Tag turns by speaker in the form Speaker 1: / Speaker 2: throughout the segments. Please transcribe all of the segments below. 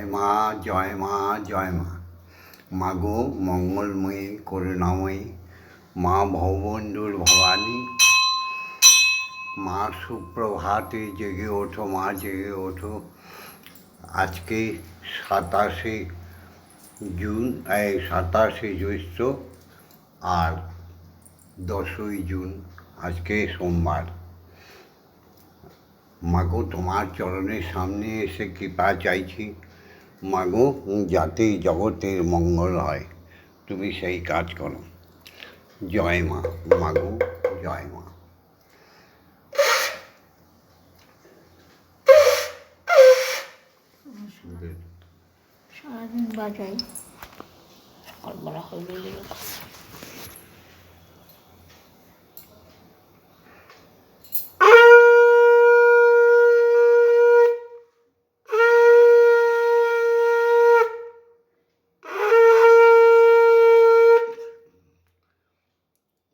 Speaker 1: জয় মা জয় মা জয় মা। মাগো মঙ্গলময়ী, করুণাময়ী, মা ভববন্ধুর ভবানী, মা সুপ্রভাতে জেগে ওঠো, মা জেগে ওঠো। আজকে সাতাশে জুন, এই সাতাশে জ্যৈষ্ঠ আর দশই জুন, আজকে সোমবার। মাগো, তোমার চরণের সামনে এসে কৃপা চাইছি। মাগো যাতে জগতের মঙ্গল হয়। তুমি সেই কাজ করো। জয় মা, মাগো, জয় মা।
Speaker 2: সারাদিন বাজাই। সকালবেলা হয়ে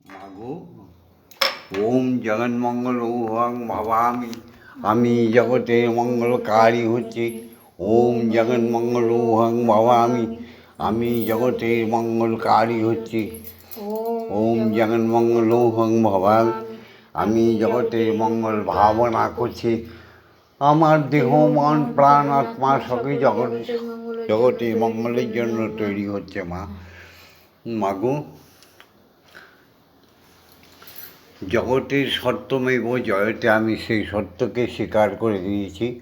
Speaker 1: মাগো ওম জগন্মঙ্গল ওহং ভবামি। আমি জগতের মঙ্গলকারী হচ্ছে। ওম জগন্মঙ্গল ওহং ভবামি। আমি জগতের মঙ্গলকারী হচ্ছে। ওম জগন্মঙ্গল ওহং ভবামি। আমি জগতের মঙ্গল ভাবনা করছি। আমার দেহ, মন, প্রাণ, আত্মা সবই জগৎ জগতে মঙ্গলের জন্য তৈরি হচ্ছে মা। মাগো জগতের সত্যমেব জয়তে আমি সেই সত্যকে স্বীকার করে দিয়েছি।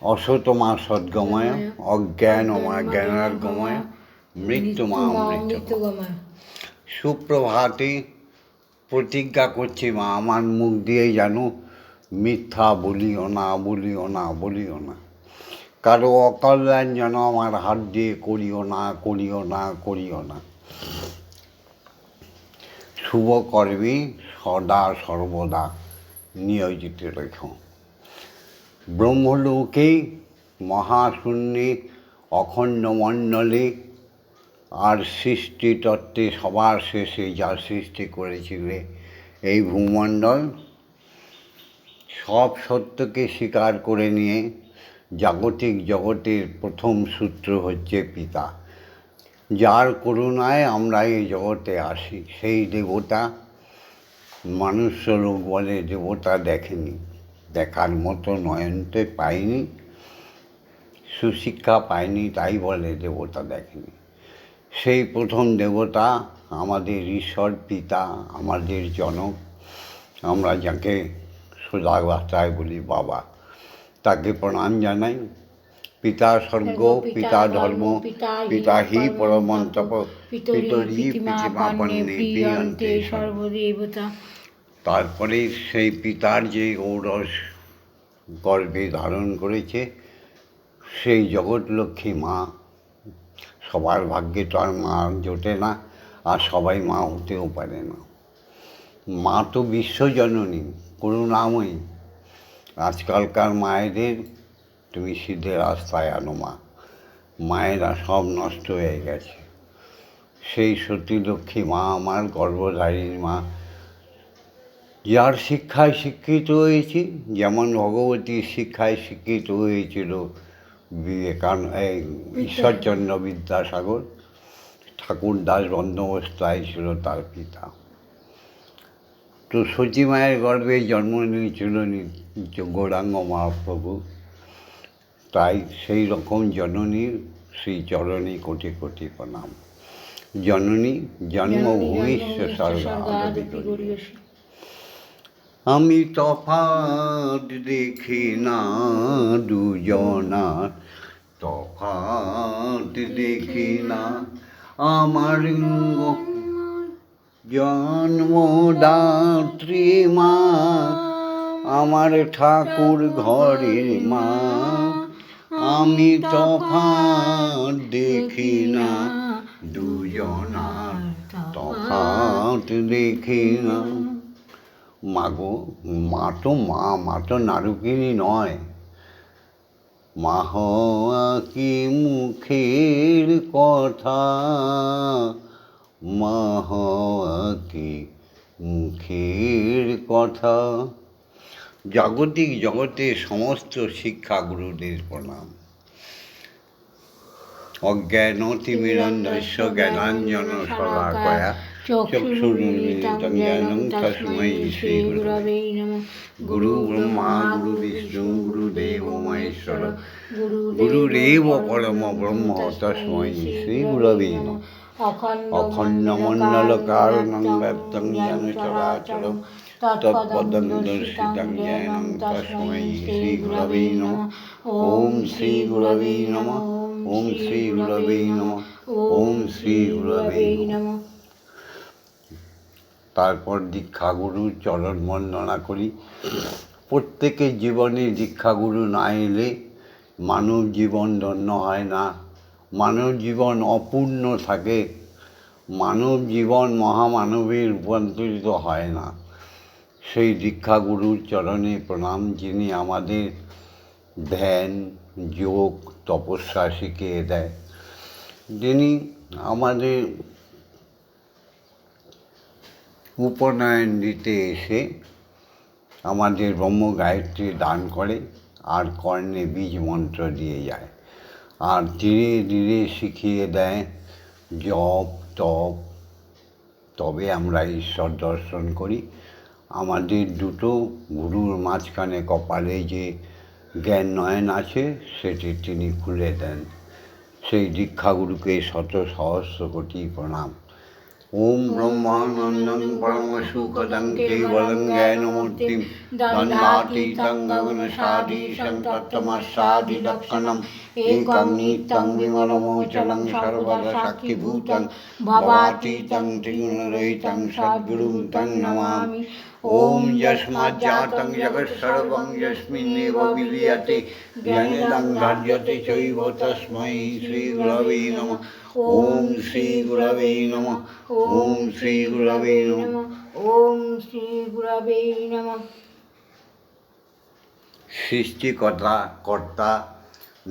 Speaker 1: অসত মা সদ্গময়, অজ্ঞান মা জ্ঞানার্গময় মৃত্যু মা। সুপ্রভাতে প্রতিজ্ঞা করছি মা, আমার মুখ দিয়ে জানো মিথ্যা বলিও না বলিও না বলিও না। কারও অকল্যাণ যেন আমার হাত দিয়ে করিও না করিও না করিও না। শুভ কর্মে সদা সর্বদা নিয়োজিত রেখো। ব্রহ্মলোকে মহাশূন্যে অখণ্ড মণ্ডলে আর সৃষ্টি তত্ত্বে সবার শেষে যা সৃষ্টি করেছিলে এই ভূমণ্ডল, সব সত্যকে স্বীকার করে নিয়ে জাগতিক জগতের প্রথম সূত্র হচ্ছে পিতা। যার করুণায় আমরা এই জগতে আসি, সেই দেবতা লোক বলে দেবতা দেখেনি। দেখার মতো নয়নতে পায়নি সুশিক্ষা পায়নি তাই বলে দেবতা দেখেনি। সেই প্রথম দেবতা আমাদের ঈশ্বর পিতা আমাদের জনক আমরা যাকে সোজা ভাষায় বলি বাবা তাকে প্রণাম জানাই। পিতা স্বর্গ পিতা ধর্ম পিতা হি পরমন্তপ পিতরি পিতিমা পন্নে পিয়ন্তে
Speaker 2: সর্বদেবতা।
Speaker 1: তারপরে সেই পিতার যে ঔরস গর্ভে ধারণ করেছে, সেই জগৎলক্ষ্মী মা, সবার ভাগ্যে তো আর মা জোটে না, আর সবাই মা হতেও পারে না। মা তো বিশ্বজননী, করুণাময়ী। আজকালকার মায়েদের, তুমি সিধে রাস্তায় আনো মা, মায়েরা সব নষ্ট হয়ে গেছে। সেই সতীলক্ষ্মী মা, আমার গর্ভধারিণী মা যার শিক্ষায় শিক্ষিত হয়েছি যেমন ভগবতী শিক্ষায় শিক্ষিত হয়েছিল বিবেকানন্দ এই ঈশ্বরচন্দ্র বিদ্যাসাগর ঠাকুর দাস বন্দ্যোপাধ্যায় ছিল তার পিতা। তো সতী মায়ের গর্ভে জন্ম নিয়েছিল গৌরাঙ্গ মহাপ্রভু। তাই সেই রকম জননীর সেই চরণে কোটি কোটি প্রণাম। জননী জন্মভূমি সর্বাদি আমি তফাৎ দেখি না দুজনার তফাৎ দেখি না আমার জন্মদাত্রী মা। আমার ঠাকুর ঘরের মা। আমি তফাৎ দেখি না দুজনার তফাৎ দেখি না। মাগো মা তো মা মা তো নারুকিনী নয়। মা কি মুখের কথা মা হওয়া কি মুখের কথা। জাগতিক জগতে সমস্ত শিক্ষাগুরুদের প্রণাম। অজ্ঞান তিমিরন্ধস্য জ্ঞানাঞ্জন শলাকয়া চক্ষুর্মিলিতং জ্ঞানং তস্মৈ শ্রীগুরবে
Speaker 2: নমঃ
Speaker 1: গুরু ব্রহ্মা গুরু বিষ্ণু গুরুদেব মহেশ্বর গুরুদেব পরম ব্রহ্ম তস্মৈ শ্রীগুরবে নমঃ অখণ্ডমণ্ডলকারণং ব্যাপ্তং জ্ঞান চরাচরম তৎপদং ওম শ্রীগুরবে নমঃ ওম ওম তারপর দীক্ষাগুরুর চরণ বন্দনা করি। প্রত্যেকের জীবনে দীক্ষাগুরু না এলে মানব জীবন ধন্য হয় না। মানব জীবন অপূর্ণ থাকে। মানব জীবন মহামানবে রূপান্তরিত হয় না। সেই দীক্ষাগুরুর চরণে প্রণাম যিনি আমাদের ধ্যান, যোগ, তপস্যা শিখিয়ে দেয়। যিনি আমাদের উপনয়ন দিতে এসে আমাদের ব্রহ্ম গায়ত্রী দান করে আর কর্ণে বীজ মন্ত্র দিয়ে যায়। আর ধীরে ধীরে শিখিয়ে দেয়, জপ, তপ, তবে আমরা ঈশ্বর দর্শন করি। আমাদের দুটো গুরুর মাঝখানে কপালে যে জ্ঞান নয়ন আছে, সেটি তিনি খুলে দেন। সেই দীক্ষাগুরুকে শত সহস্র কোটি প্রণাম। পরম সুখদং কেবলং জ্ঞানমূর্তিম দণ্ডাতীতং গগনসাদীশং তত্ত্বমস্যাদিদক্ষণম একং নিত্যং বিমলমোচলং সর্বদা সাক্ষীভূতং ভবাতীতং ত্রিগুণরহিतं সদ্গুরুং तं নমামি ॐ यस्माज्जातं जगत्सर्वं यस्मिन्नेव विलीयते ज्ञानेदं धार्यते चैव तस्मै श्रीगुरवे नमः ॐ শ্রীগুরবে নমঃ ॐ শ্রীগুরবে নমঃ
Speaker 2: ওম শ্রী গুরবে নমঃ
Speaker 1: সৃষ্টিকর্তা কর্তা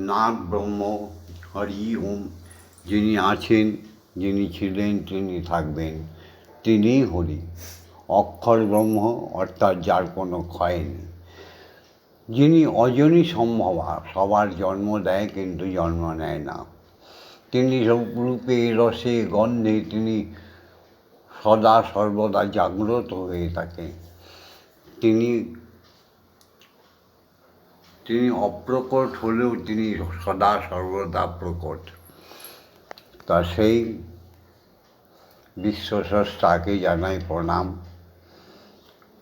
Speaker 1: নাথ ব্রহ্ম হরি ওম যিনি আছেন যিনি ছিলেন তিনি থাকবেন তিনিই হরি অক্ষর ব্রহ্ম, অর্থাৎ যার কোনো ক্ষয় নেই। যিনি অজনী সম্ভবা, সবার জন্ম দেয় কিন্তু জন্ম নেয় না। তিনি রূপে রসে গন্ধে তিনি সদা সর্বদা জাগ্রত হয়ে থাকেন। তিনি তিনি অপ্রকট হলেও তিনি সদা সর্বদা প্রকট। তা সেই বিশ্বস্রষ্টাকে জানাই প্রণাম।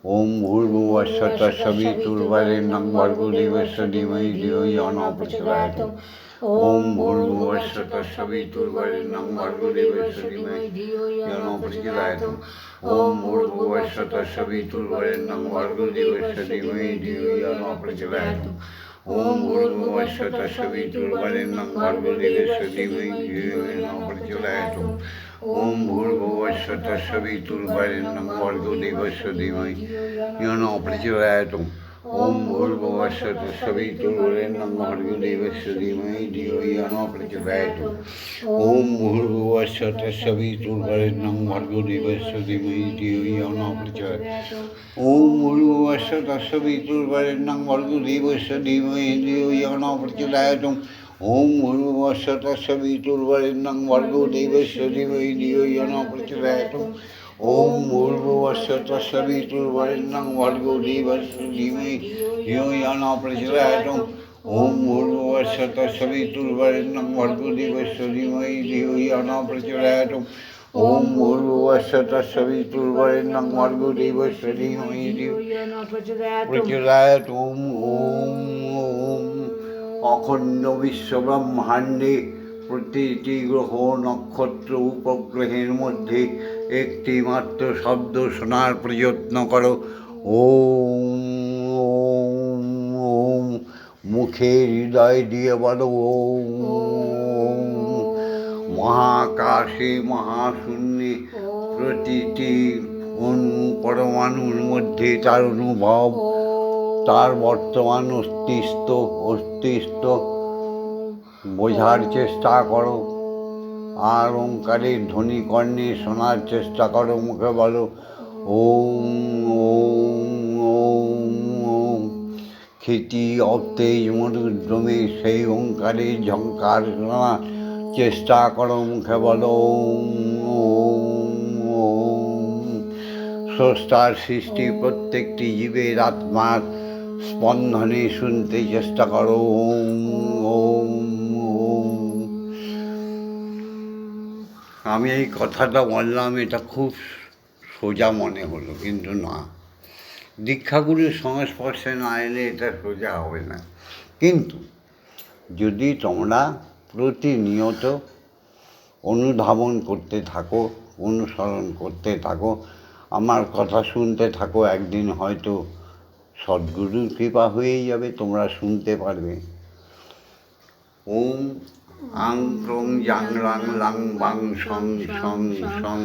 Speaker 1: ওম ভূর্ভুবস্ব তৎসবিতুর্বরেণ্যং ভর্গদেবস্য ধীমহি ধিয়ো য়ো ন প্রচোদয়াৎ ওম ভূর্ভুবস্ব তৎসবিতুর্বরেণ্যং ভর্গদেবস্য ধীমহি ধিয়ো য়ো ন প্রচোদয়াৎ ওম ভূর্ভুবস্ব তৎসবিতুর্বরেণ্যং ভর্গদেবস্য ধীমহি ধিয়ো য়ো ন প্রচোদয়াৎ ওম ভূর্ভুবস্ব তৎসবিতুর্বরেণ্যং ভর্গদেবস্য ধীমহি ওম ভূর্ভুবস্ব তৎসবিতুর্বরেণ্যং ভর্গদেবস্য ধীমহি য়ো ন প্রচোদয়াৎ ওম ভূর্ভুবস্ব তৎসবিতুর্বরেণ্যং ভর্গদেবস্য ধীমহি ধিয়ো য়ো ন প্রচোদয়াৎ ওম ভূর্ভুবস্ব তৎসবিতুর্বরেণ্যং ভর্গদেবস্য ধীমহি ধিয়ো য়ো ন প্রচোদয়াৎ ওম ভূর্ভুবস্ব তৎসবিতুর্বরেণ্যং ভর্গদেবস্য ধীমহি ধিয়ো য়ো ন প্রচোদয়াৎ ওম ভূর্ভুবস্ব তৎসবিতুর্বরেণ্যং ভর্গদেবস্য ধীমহি ধিয়ো য়ো ন প্রচোদয়াৎ ওম ভূর্ভুবস্ব তৎসবিতুর্বরেণ্যং ভর্গদেবস্য ধীমহি ধিয়ো য়ো ন প্রচোদয়াৎ ওম ভূর্ভুবস্ব তৎসবিতুর্বরেণ্যং ভর্গদেবস্য ধীমহি ধিয়ো য়ো ন প্রচোদয়াৎ ওম ভূর্ভুবস্ব তৎসবিতুর্বরেণ্যং ভর্গদেবস্য ধীমহি ধিয়ো প্রচোদয়াৎ ওম ওম ওম অখণ্ড বিশ্বব্রহ্মাণ্ডে প্রতিটি গ্রহ নক্ষত্র উপগ্রহের মধ্যে একটি মাত্র শব্দ শোনার প্রযত্ন করো। ওম ওম মুখে হৃদয় দিয়ে বলো ওম ওম। মহাকাশে মহাশূন্যে প্রতিটি অনু পরমাণুর মধ্যে তার অনুভব। তার বর্তমান অস্তিত্ব অস্তিত্ব বোঝার চেষ্টা করো আর ওঙ্কারের ধ্বনি কর্ণে শোনার চেষ্টা করো মুখে বলো ওম ওম ওম ওম খ্যাতি অতেজ মরুদ্রমে সেই ওঙ্কারের ঝঙ্কার শোনা চেষ্টা করো মুখে বলো ওম, ওম, ওম। স্রষ্টার সৃষ্টি প্রত্যেকটি জীবের আত্মার স্পন্দনে শুনতে চেষ্টা করো। ওম ওম ওম আমি এই কথাটা বললাম, এটা খুব সোজা মনে হলো, কিন্তু না। দীক্ষাগুরুর সংস্পর্শে না এলে এটা সোজা হবে না। কিন্তু যদি তোমরা প্রতিনিয়ত অনুধাবন করতে থাকো, অনুসরণ করতে থাকো, আমার কথা শুনতে থাকো, একদিন হয়তো সদ্গুরুর কৃপা হয়েই যাবে, তোমরা শুনতে পারবে। ওম আং ক্রং জাং রাং লাং বাং সং সং সং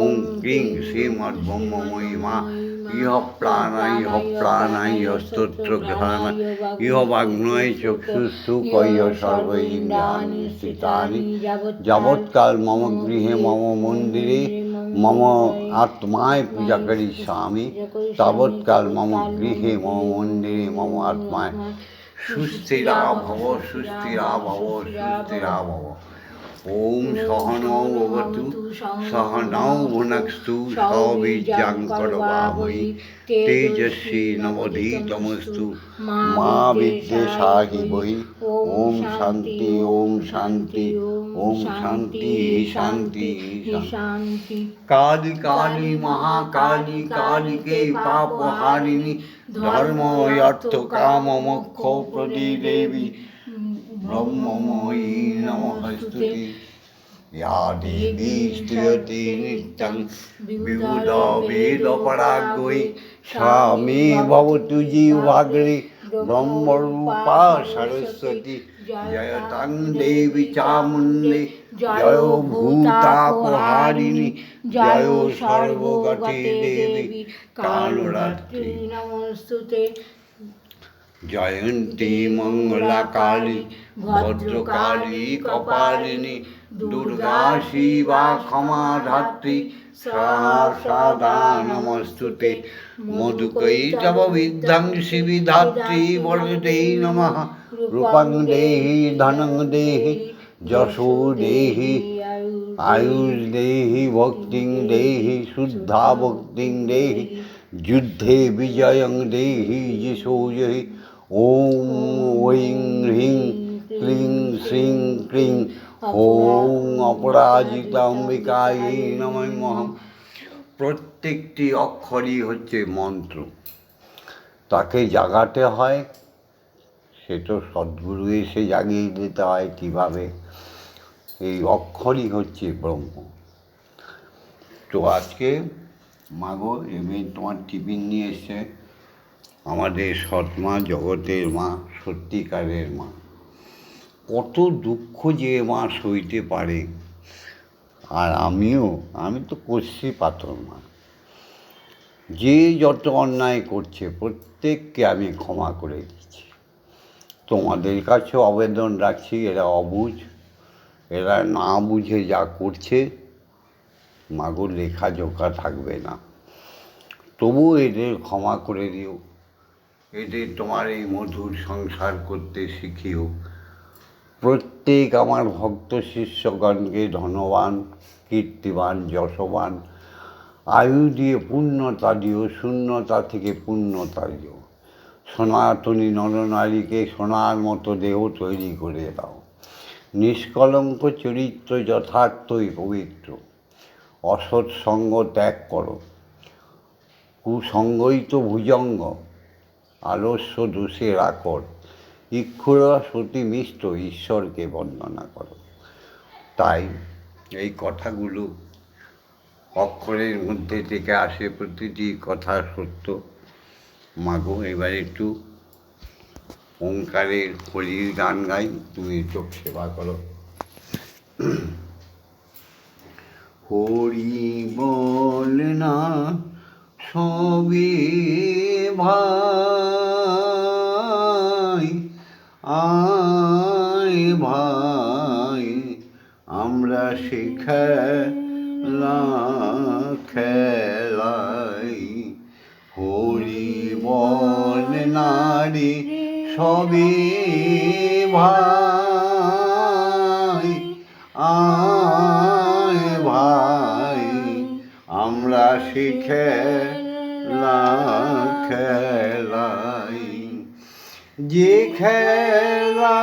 Speaker 1: ওম ক্রিং শ্রীমৎ ব্রহ্মময়ী মা, ইহ প্রাণা ইহ প্রাণা ইহ স্তোত্র ঘ্রাণা ইহ বাগ্নয় চক্ষুস্তু কয় সর্ব ইন্দ্রাণি স্থিতানি, যাবৎকাল মম গৃহে মম মন্দিরে মম আত্মায় পূজা করি স্বামী তাবৎকাল মম গৃহে মম মন্দিরে মম আত্মায় সুস্থিরা ভব সুস্থিরা ভব সুস্থিরা ভব ওম সহনৌ ভবতু সহনৌ ভুনক্স্তু করবাবৈ তেজস্বী নবধীতমস্তু মা বিদ্বেষাহি বৈ ওম শান্তি ওম শান্তি ওম শান্তি শান্তি কালী কালী মহাকালী কালীকে পাপ হারিণী ধর্ম অর্থ কাম মোক্ষ প্রতি দেবী ইয়া দেবী স্তুয়তি নিত্যং বিবুধ বেদ পরাগৈ স্বামী ভবতু জীবাগ্রে ব্রহ্মরূপা সরস্বতী জয়তাং দেবী চামুণ্ডে জয় ভূতাপহারিণী জয় সর্বগতি দেবী কালরাত্রি
Speaker 2: নমস্তুতে
Speaker 1: জয়ন্তী মঙ্গলা কালী ভদ্রকালী কপালিনী, দুর্গা শিবা ক্ষমা ধাত্রী সদা নমস্তুতে। মধুকৈ তব বিধ্বংসি বিধাত্রী বরদে নমঃ। রূপং দেহি, ধনং দেহি, যশো দেহি, আয়ুষ দেহি, ভক্তিং দেহি, শুদ্ধা ভক্তিং দেহি, যুদ্ধে বিজয়ং দেহি, যশো জহি ওম ঐং হ্রিং ক্লিং শ্রিং ক্রিং ওম অপরাজিতা অম্বিকায় নমঃ প্রত্যেকটি অক্ষরই হচ্ছে মন্ত্র। তাকে জাগাতে হয়, সে তো সদ্গুরু এসে জাগিয়ে দিতে হয় কীভাবে? এই অক্ষরই হচ্ছে ব্রহ্ম। তো আজকে মাগো এবার তোমার টিফিন নিয়ে এসছে। আমাদের সৎমা জগতের মা, সত্যিকারের মা। কত দুঃখ যে মা সইতে পারে। আর আমিও, আমি তো করছি পাথর মা। যে যত অন্যায় করছে, প্রত্যেককে আমি ক্ষমা করে দিচ্ছি। তোমাদের কাছে আবেদন রাখছি, এরা অবুঝ, এরা না বুঝে যা করছে মাগুর লেখা জোখা থাকবে না। তবু এদের ক্ষমা করে দিও। এদের তোমার এই মধুর সংসার করতে শিখিও। প্রত্যেক আমার ভক্ত শিষ্যগণকে ধনবান, কীর্তিবান, যশবান, আয়ু দিয়ে পূর্ণতা দিও, শূন্যতা থেকে পূর্ণতা দিও। সনাতনী নরনারীকে সোনার মতো দেহ তৈরি করে দাও। নিষ্কলঙ্ক চরিত্র যথার্থই পবিত্র। অসৎ সঙ্গ ত্যাগ করো। কুসঙ্গই তো ভুজঙ্গ। আলস্য দোষের আকর ইক্ষুরা সতী মিষ্ট, ঈশ্বরকে বর্ণনা করো। তাই এই কথাগুলো অক্ষরের মধ্যে থেকে আসে প্রতিটি কথা সত্য। মাগো, এবার একটু ওঙ্কারের হরির গান গাই, তুমি চোখ সেবা করো। হরি বল না, সবে ভাই আয় ভাই আমরা শিখেলা খেলাই হরি বল নারী সবই ভাই। আয় ভাই আমরা শিখে যে খেলা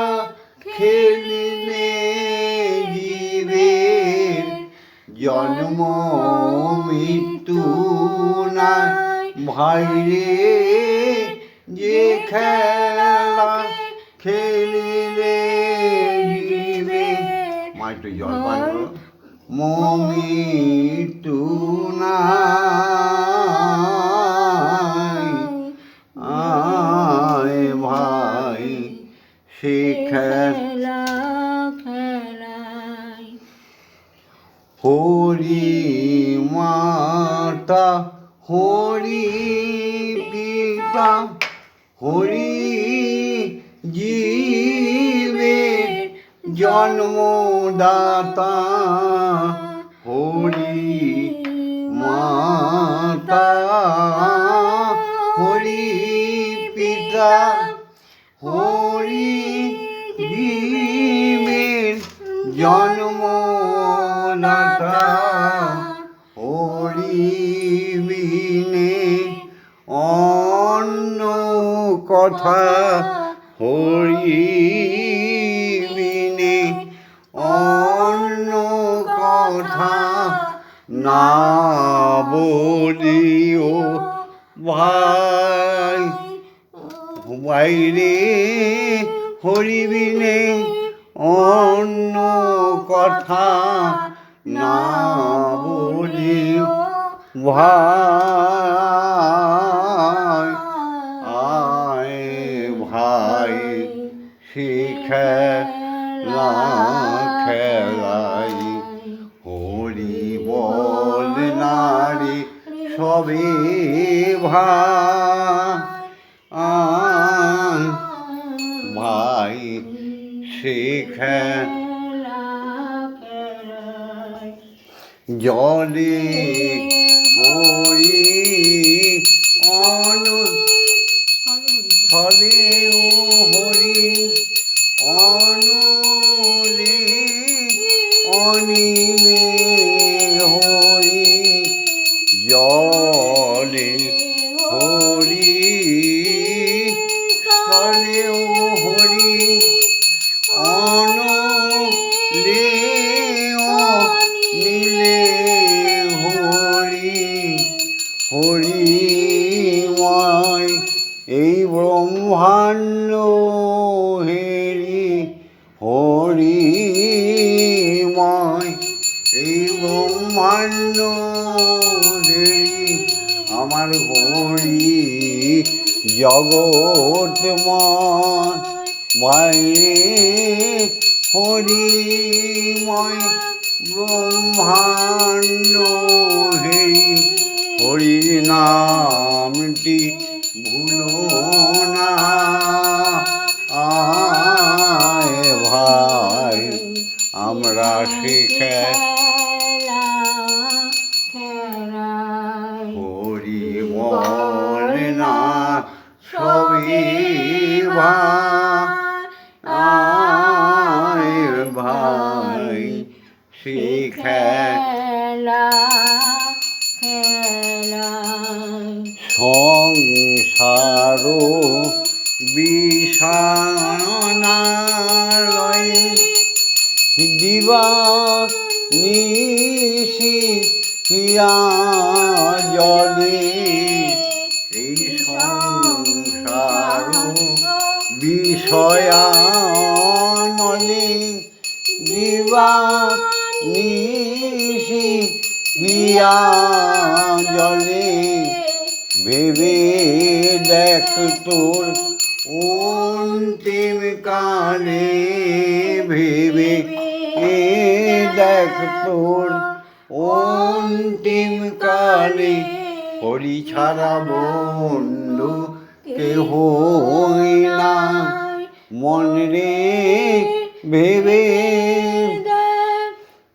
Speaker 1: খেলিলে জীবের জন্ম মৃত্যু নাই। ভাইরে যে খেলা খেলিলে জীবের মা একটু জল পান মৃত্যু নাই। শিখে
Speaker 2: খেলা
Speaker 1: হরি মাতা হরি পিতা হরি জীবের জন্মদাতা হরি মাতা হরি পিতা। হরি জীবের জন্মদাতা হরি বিনে অন্য কথা হরি বিনে অন্য কথা না বলিও ভাই বাইরে হরিবিনে অন্য কথা না বলিও। ভাই, আয় ভাই, শিখে না খেলাই। হরি বল নারী সবে ভাই। জলে হরি জগৎময় বাইরে হরিময় ব্রহ্মাণ্ড হেরি হরি নামটি ভুলো না। আয় ভাই আমরা শিখে ভাই ভাই শিখে সংসার বিষাণালয় দিবা নিশি জলে বিষয়ানলে দিবা নিশি হিয়া জলে ভেবে দেখ তোর অন্তিম কালে ভেবে এ দেখ তোর অন্তিম কালে হরি ছাড়া বন্ধু কেহ না। মন রে ভেবে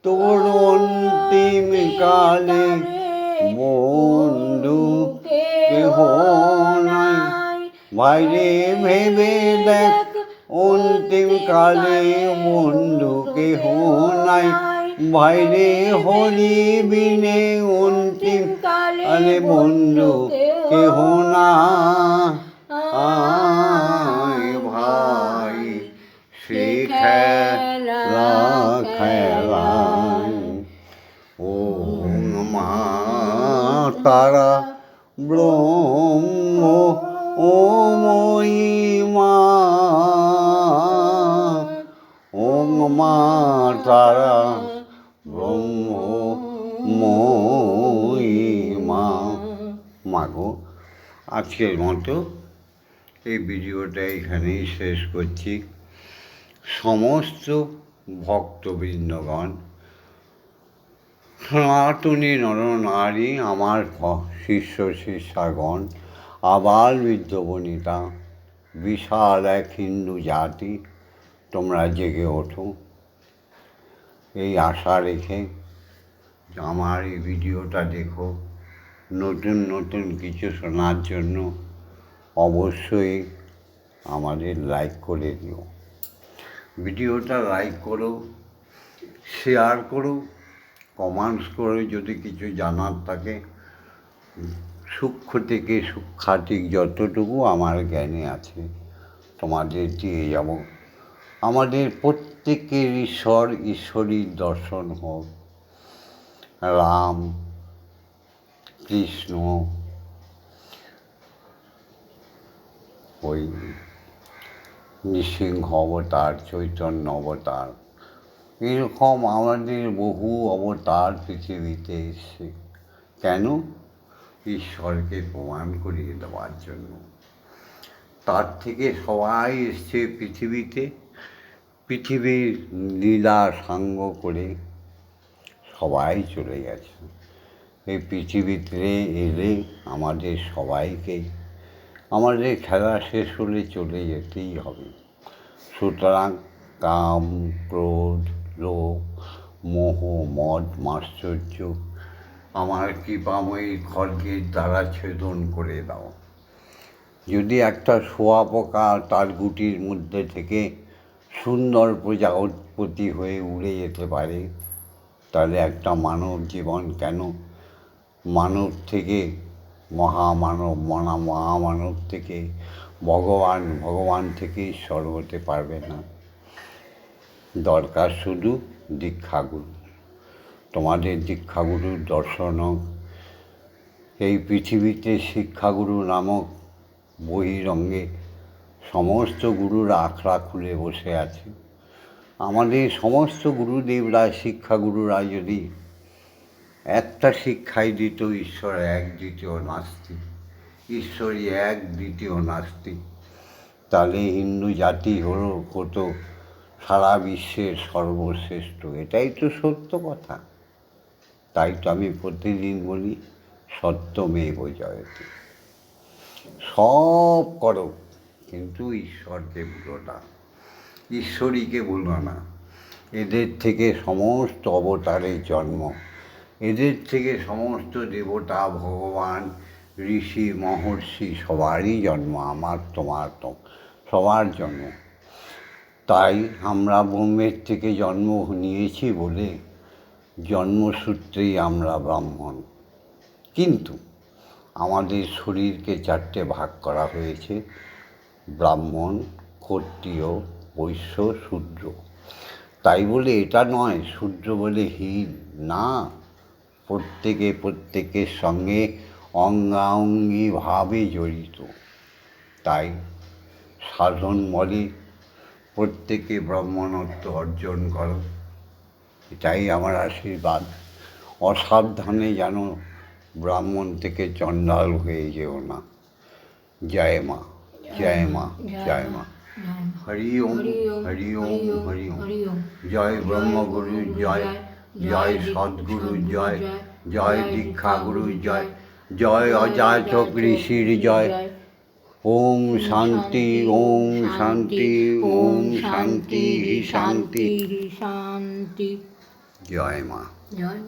Speaker 1: তোর অন্তিম কালে বন্ধু কেহ নাই। বাইরে ভেবে দেখ অন্তিম কালে বন্ধু কেহ নাই। ভাইরে হরি বিনে অন্তিম আরে বন্ধু কেহ না। তারা ব্রহ্ম ও মা ও মা তারা ব্রহ্ম মা মাগো আজকের মতো এই ভিডিওটা এখানেই শেষ করছি। সমস্ত ভক্তবৃন্দগণ সনাতনী নরনারী, আমার শিষ্য শিষ্যাগণ আবার বৃদ্ধ বনিতা, বিশাল এক হিন্দু জাতি, তোমরা জেগে ওঠো। এই আশা রেখে আমার এই ভিডিওটা দেখো। নতুন নতুন কিছু শোনার জন্য অবশ্যই আমাদের লাইক করে দিও। ভিডিওটা লাইক করো, শেয়ার করো কমেন্টস করে যদি কিছু জানার থাকে, সূক্ষ্ম থেকে সূক্ষাতিক যতটুকু আমার জ্ঞানে আছে, তোমাদের দিয়ে যাব। আমাদের প্রত্যেকের ঈশ্বর ঈশ্বরীর দর্শন হোক। রাম, কৃষ্ণ, ওই নৃসিংহ অবতার, চৈতন্য অবতার এরকম আমাদের বহু অবতার পৃথিবীতে এসছে। কেন? ঈশ্বরকে প্রমাণ করিয়ে দেওয়ার জন্য। তার থেকে সবাই এসছে পৃথিবীতে। পৃথিবীর লীলা সাঙ্গ করে সবাই চলে গেছে। এই পৃথিবীতে এলে আমাদের সবাইকে, আমাদের খেলা শেষ হলে চলে যেতেই হবে। সুতরাং কাম, ক্রোধ লোভ মোহ, মদ, মাশ্চর্য, আমার কৃপাময়ী খড়গের দ্বারা ছেদন করে দাও। যদি একটা শোয়া পোকা তার গুটির মধ্যে থেকে সুন্দর প্রজাপতি হয়ে উড়ে যেতে পারে, তাহলে একটা মানব জীবন কেন? মানব থেকে, মহামানব মনা মহামানব থেকে, ভগবান ভগবান থেকে ঈশ্বর হতে পারবে না। দরকার শুধু দীক্ষাগুরু। তোমাদের দীক্ষাগুরুর দর্শন এই পৃথিবীতে শিক্ষাগুরু নামক বহিরঙ্গে সমস্ত গুরুর আখড়া খুলে বসে আছে। আমাদের সমস্ত গুরুদেবরা, শিক্ষাগুরুরা যদি একটা শিক্ষাই দিত, ঈশ্বর এক দ্বিতীয় নাস্তিক। ঈশ্বরই এক দ্বিতীয় নাস্তিক। তাহলে হিন্দু জাতি হলো হতো সারা বিশ্বের সর্বশ্রেষ্ঠ, এটাই তো সত্য কথা। তাই তো আমি প্রতিদিন বলি সত্যমেব জয়তে। সব করো, কিন্তু ঈশ্বরকে ভুলো না। ঈশ্বরীকে ভুলো না। এদের থেকে সমস্ত অবতারের জন্ম। এদের থেকে সমস্ত দেবতা, ভগবান, ঋষি, মহর্ষি, সবারই জন্ম। আমার, তোমার সবার জন্ম। তাই আমরা ব্রহ্মের থেকে জন্ম নিয়েছি বলে জন্মসূত্রেই আমরা ব্রাহ্মণ। কিন্তু আমাদের শরীরকে চারটে ভাগ করা হয়েছে, ব্রাহ্মণ, ক্ষত্রিয়, বৈশ্য, শূদ্র। তাই বলে এটা নয়, শূদ্র বলে হীন, না। প্রত্যেকে প্রত্যেকের সঙ্গে অঙ্গাঙ্গিভাবে জড়িত। তাই সাধন বলে প্রত্যেকে ব্রাহ্মণত্ব অর্জন করো। এটাই আমার আশীর্বাদ। অসাবধানে যেন ব্রাহ্মণ থেকে চণ্ডাল হয়ে যেও না। জয় মা জয় মা জয় মা। হরি ওম হরি ওম হরি ওম জয় ব্রহ্মগুরু জয় জয় সদ্গুরু জয় জয় দীক্ষাগুরু জয় জয় অযাচক ঋষির জয় ওম শান্তি ওম শান্তি ওম শান্তি শান্তি
Speaker 2: শান্তি।
Speaker 1: জয় মা।
Speaker 2: জয়